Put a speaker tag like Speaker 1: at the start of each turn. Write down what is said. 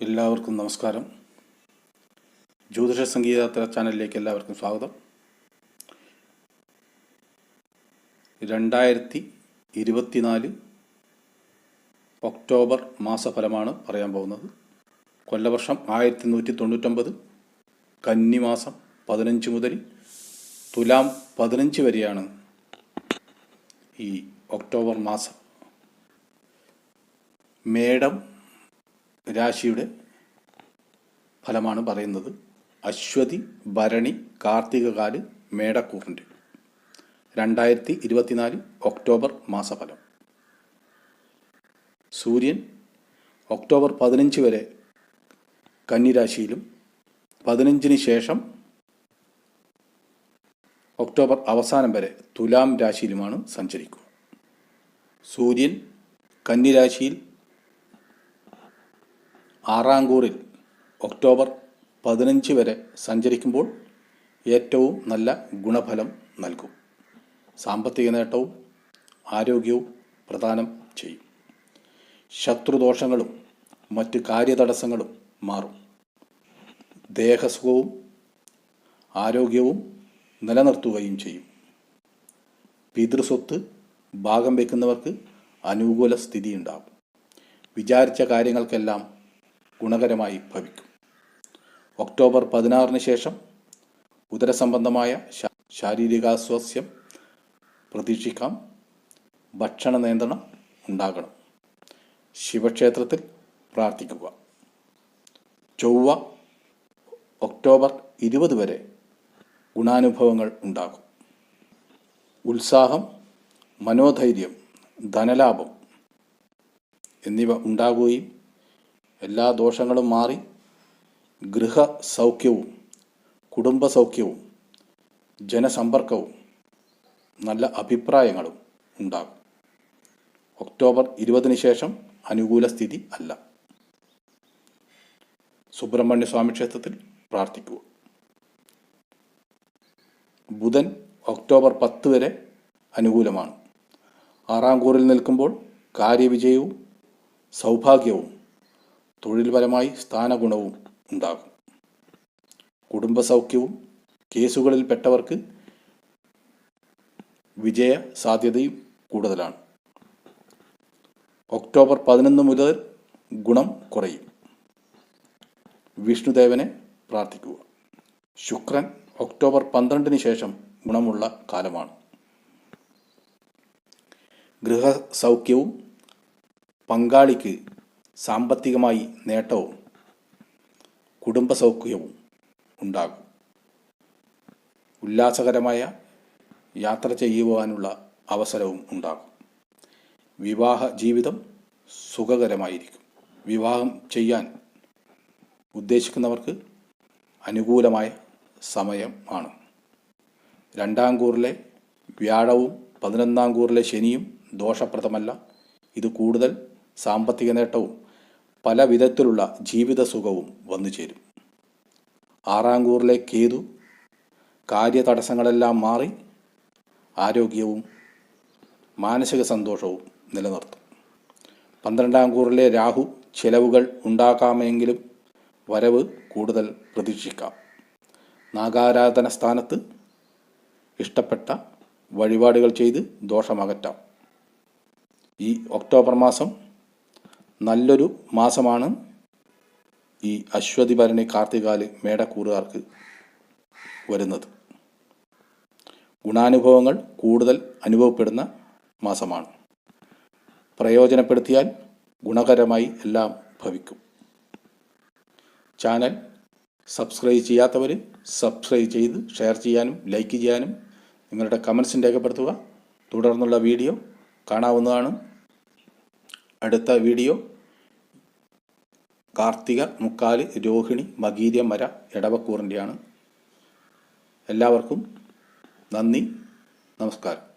Speaker 1: എല്ലാവർക്കും നമസ്കാരം. ജ്യോതിഷ സംഗീത ചാനലിലേക്ക് എല്ലാവർക്കും സ്വാഗതം. രണ്ടായിരത്തി ഇരുപത്തിനാല് ഒക്ടോബർ മാസഫലമാണ് പറയാൻ പോകുന്നത്. കൊല്ലവർഷം ആയിരത്തി നൂറ്റി തൊണ്ണൂറ്റൊമ്പത് കന്നിമാസം പതിനഞ്ച് മുതൽ തുലാം പതിനഞ്ച് വരെയാണ് ഈ ഒക്ടോബർ മാസം. മേടം രാശിയുടെ ഫലമാണ് പറയുന്നത് അശ്വതി ഭരണി കാർത്തികകാൽ മേടക്കൂറിന്റെ. രണ്ടായിരത്തി ഇരുപത്തിനാല് ഒക്ടോബർ മാസഫലം. സൂര്യൻ ഒക്ടോബർ പതിനഞ്ച് വരെ കന്നിരാശിയിലും പതിനഞ്ചിന് ശേഷം ഒക്ടോബർ അവസാനം വരെ തുലാം രാശിയിലുമാണ് സഞ്ചരിക്കുക. സൂര്യൻ കന്നിരാശിയിൽ ആറാം കൂറിൽ ഒക്ടോബർ പതിനഞ്ച് വരെ സഞ്ചരിക്കുമ്പോൾ ഏറ്റവും നല്ല ഗുണഫലം നൽകും. സാമ്പത്തിക നേട്ടവും ആരോഗ്യവും പ്രദാനം ചെയ്യും. ശത്രുദോഷങ്ങളും മറ്റ് കാര്യതടസ്സങ്ങളും മാറും. ദേഹസുഖവും ആരോഗ്യവും നിലനിർത്തുകയും ചെയ്യും. പിതൃസ്വത്ത് ഭാഗം വയ്ക്കുന്നവർക്ക് അനുകൂല സ്ഥിതി ഉണ്ടാകും വിചാരിച്ച കാര്യങ്ങൾക്കെല്ലാം ഗുണകരമായി ഭവിക്കും. ഒക്ടോബർ പതിനാറിന് ശേഷം ഉദരസംബന്ധമായ ശാരീരികാസ്വാസ്യം പ്രതീക്ഷിക്കാം. ഭക്ഷണ നിയന്ത്രണം ഉണ്ടാകണം. ശിവക്ഷേത്രത്തിൽ പ്രാർത്ഥിക്കുക. ചൊവ്വ ഒക്ടോബർ ഇരുപത് വരെ ഗുണാനുഭവങ്ങൾ ഉണ്ടാകും. ഉത്സാഹം മനോധൈര്യം ധനലാഭം എന്നിവ ഉണ്ടാകുകയും എല്ലാ ദോഷങ്ങളും മാറി ഗൃഹസൗഖ്യവും കുടുംബസൗഖ്യവും ജനസമ്പർക്കവും നല്ല അഭിപ്രായങ്ങളും ഉണ്ടാകും. ഒക്ടോബർ ഇരുപതിന് ശേഷം അനുകൂല സ്ഥിതി അല്ല. സുബ്രഹ്മണ്യ സ്വാമി ക്ഷേത്രത്തിൽ പ്രാർത്ഥിക്കുക. ബുധൻ ഒക്ടോബർ പത്ത് വരെ അനുകൂലമാണ്. ആറാം കൂറിൽ നിൽക്കുമ്പോൾ കാര്യവിജയവും സൗഭാഗ്യവും തൊഴിൽപരമായി സ്ഥാനഗുണവും ഉണ്ടാകും. കുടുംബസൗഖ്യവും കേസുകളിൽ പെട്ടവർക്ക് വിജയ സാധ്യതയും കൂടുതലാണ്. ഒക്ടോബർ പതിനൊന്ന് മുതൽ ഗുണം കുറയും. വിഷ്ണുദേവനെ പ്രാർത്ഥിക്കുക. ശുക്രൻ ഒക്ടോബർ പന്ത്രണ്ടിന് ശേഷം ഗുണമുള്ള കാലമാണ്. ഗൃഹസൗഖ്യവും പങ്കാളിക്ക് സാമ്പത്തികമായി നേട്ടവും കുടുംബസൗഖ്യവും ഉണ്ടാകും. ഉല്ലാസകരമായ യാത്ര ചെയ്യുവാനുള്ള അവസരവും ഉണ്ടാകും. വിവാഹ ജീവിതം സുഖകരമായിരിക്കും. വിവാഹം ചെയ്യാൻ ഉദ്ദേശിക്കുന്നവർക്ക് അനുകൂലമായ സമയം ആണ്. രണ്ടാം കൂറിലെ വ്യാഴവും പതിനൊന്നാം കൂറിലെ ശനിയും ദോഷപ്രദമല്ല. ഇത് കൂടുതൽ സാമ്പത്തിക നേട്ടവും പല വിധത്തിലുള്ള ജീവിത സുഖവും വന്നു ചേരും. ആറാങ്കൂറിലെ കേതു കാര്യതടസ്സങ്ങളെല്ലാം മാറി ആരോഗ്യവും മാനസിക സന്തോഷവും നിലനിർത്തും. പന്ത്രണ്ടാം കൂറിലെ രാഹു ചിലവുകൾ ഉണ്ടാക്കാമെങ്കിലും വരവ് കൂടുതൽ പ്രതീക്ഷിക്കാം. നാഗാരാധന സ്ഥാനത്ത് ഇഷ്ടപ്പെട്ട വഴിപാടുകൾ ചെയ്ത് ദോഷമകറ്റാം. ഈ ഒക്ടോബർ മാസം നല്ലൊരു മാസമാണ് ഈ അശ്വതി ഭരണി കാർത്തികാൽ മേടക്കൂറുകാർക്ക് വരുന്നത്. ഗുണാനുഭവങ്ങൾ കൂടുതൽ അനുഭവപ്പെടുന്ന മാസമാണ്. പ്രയോജനപ്പെടുത്തിയാൽ ഗുണകരമായി എല്ലാം ഭവിക്കും. ചാനൽ സബ്സ്ക്രൈബ് ചെയ്യാത്തവർ സബ്സ്ക്രൈബ് ചെയ്ത് ഷെയർ ചെയ്യാനും ലൈക്ക് ചെയ്യാനും നിങ്ങളുടെ കമൻസും രേഖപ്പെടുത്തുക. തുടർന്നുള്ള വീഡിയോ കാണാവുന്നതാണ്. അടുത്ത വീഡിയോ. കാർത്തിക മുക്കാലി രോഹിണി മകീര്യ മര എടവക്കൂറിന്റെയാണ്. എല്ലാവർക്കും നന്ദി നമസ്കാരം.